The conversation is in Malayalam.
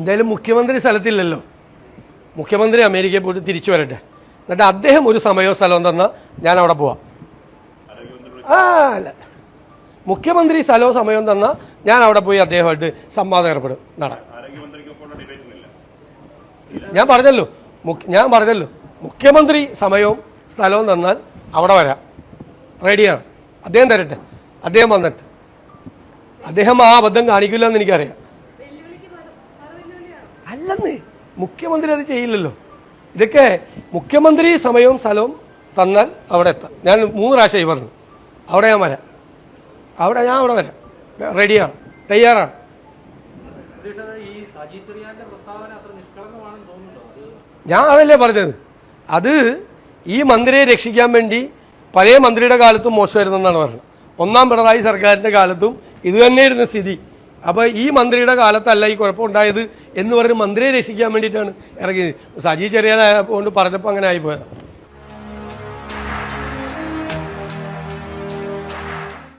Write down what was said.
എന്തായാലും മുഖ്യമന്ത്രി സ്ഥലത്തില്ലല്ലോ. മുഖ്യമന്ത്രി അമേരിക്കയിൽ പോയിട്ട് തിരിച്ചു വരട്ടെ. എന്നിട്ട് അദ്ദേഹം ഒരു സമയവും സ്ഥലവും തന്നാൽ ഞാൻ അവിടെ പോവാം. ആ അല്ല. മുഖ്യമന്ത്രി സ്ഥലവും സമയവും തന്നാൽ ഞാൻ അവിടെ പോയി അദ്ദേഹമായിട്ട് സംവാദം ഏർപ്പെടും നട ആരോഗ്യമന്ത്രിക്കൊപ്പമുള്ള ഡിബേറ്റിനില്ല ഞാൻ പറഞ്ഞല്ലോ ഞാൻ പറഞ്ഞല്ലോ മുഖ്യമന്ത്രി സമയവും സ്ഥലവും തന്നാൽ അവിടെ വരാം. റെഡിയാണ്. അദ്ദേഹം തരട്ടെ. അദ്ദേഹം വന്നിട്ട്. അദ്ദേഹം ആ അബദ്ധം കാണിക്കില്ല എന്ന് എനിക്കറിയാം. അല്ലെന്ന് മുഖ്യമന്ത്രി അത് ചെയ്യില്ലല്ലോ. ഇതൊക്കെ മുഖ്യമന്ത്രി സമയവും സ്ഥലവും തന്നാൽ അവിടെ എത്താം. ഞാൻ മൂന്ന് പ്രാവശ്യമായി പറഞ്ഞു. അവിടെ ഞാൻ വരാം. അവിടെ ഞാൻ അവിടെ വരാം. റെഡിയാണ്. തയ്യാറാണ്. ഞാൻ അതല്ലേ പറഞ്ഞത്. അത് ഈ മന്ത്രിയെ രക്ഷിക്കാൻ വേണ്ടി പഴയ മന്ത്രിയുടെ കാലത്തും മോശമായിരുന്നെന്നാണ് പറഞ്ഞത്. ഒന്നാം പിണറായി സർക്കാരിന്റെ കാലത്തും ഇത് തന്നെയായിരുന്നു സ്ഥിതി. അപ്പോൾ ഈ മന്ത്രിയുടെ കാലത്തല്ല ഈ കുഴപ്പമുണ്ടായത് എന്ന് പറഞ്ഞ് മന്ത്രിയെ രക്ഷിക്കാൻ വേണ്ടിയിട്ടാണ് ഇറങ്ങിയത്. സജി ചെറിയാനായതുകൊണ്ട് പറഞ്ഞപ്പോൾ അങ്ങനെ ആയിപ്പോയത്.